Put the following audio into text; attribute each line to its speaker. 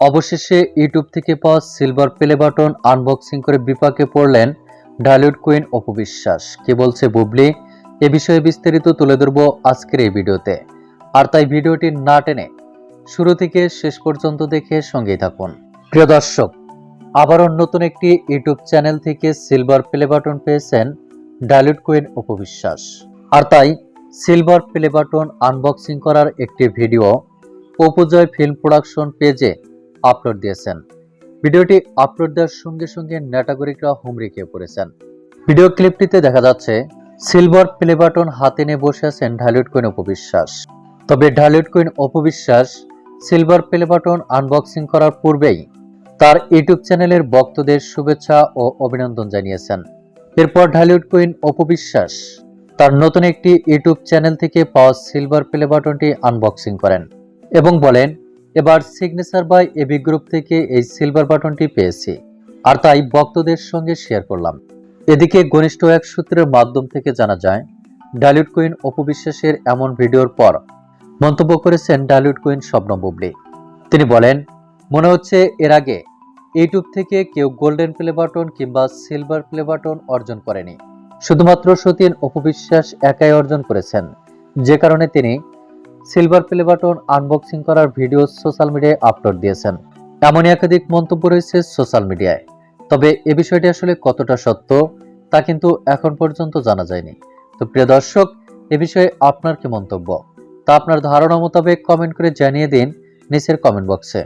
Speaker 1: অবশেষে ইউটিউব থেকে পাওয়া সিলভার প্লে বাটন আনবক্সিং করে বিপাকে পড়লেন ঢালিউড কুইন অপু কে বলছে বুবলি? এ বিষয়ে বিস্তারিত তুলে ধরব আজকের এই ভিডিওতে। আর তাই ভিডিওটি না টেনে শুরু থেকে শেষ পর্যন্ত দেখে সঙ্গেই থাকুন। প্রিয় দর্শক, আবারও নতুন একটি ইউটিউব চ্যানেল থেকে সিলভার প্লে বাটন পেয়েছেন ডালিউড কুইন উপবিশ্বাস আর তাই সিলভার প্লে বাটন আনবক্সিং করার একটি ভিডিও উপজয় ফিল্ম প্রোডাকশন পেজে আপলোড দিয়েছেন। ভিডিওটি আপলোড দেওয়ার সঙ্গে সঙ্গে নেটাগরিকরা হুমড়ি খেয়ে পড়েছেন। ভিডিও ক্লিপটিতে দেখা যাচ্ছে, সিলভার প্লে বাটন হাতে নিয়ে বসে আছেন ঢালিউড কুইন উপবিশ্বাস তবে ঢালিউড কুইন অপবিশ্বাস সিলভার প্লে বাটন আনবক্সিং করার পূর্বেই তার ইউটিউব চ্যানেলের ভক্তদের শুভেচ্ছা ও অভিনন্দন জানিয়েছেন। এরপর ঢালিউড কুইন অপবিশ্বাস তার নতুন একটি ইউটিউব চ্যানেল থেকে পাওয়া সিলভার প্লে বাটনটি আনবক্সিং করেন এবং বলেন এবার সিগনেচার বাই এবি গ্রুপ থেকে এই সিলভার বাটনটি পেয়েছি। আর তাই ভক্তদের সঙ্গে শেয়ার করলাম। এদিকে ঘনিষ্ঠ এক সূত্রের মাধ্যম থেকে জানা যায় ডালিউড কুইন অপবিশ্বাসের এমন ভিডিওর পর মন্তব্য করেছেন ডালিউড কুইন স্বপ্ন বুবলি। তিনি বলেন, মনে হচ্ছে এর আগে ইউটিউব থেকে কেউ গোল্ডেন প্লে বাটন কিংবা সিলভার প্লে বাটন অর্জন করেনি। শুধুমাত্র সতীন অপবিশ্বাস একাই অর্জন করেছেন। যে কারণে তিনি সিলভার প্লে বাটন আনবক্সিং করার ভিডিও সোশ্যাল মিডিয়ায় আপলোড দিয়েছেন। এমনই একাধিক মন্তব্য রয়েছে সোশ্যাল মিডিয়ায় তবে এ বিষয়টি আসলে কতটা সত্য, তা কিন্তু এখন পর্যন্ত জানা যায়নি। তো প্রিয় দর্শক, এ বিষয়ে আপনার কি মন্তব্য? তা আপনার ধারণা মোতাবেক কমেন্ট করে জানিয়ে দিন নিচের কমেন্ট বক্সে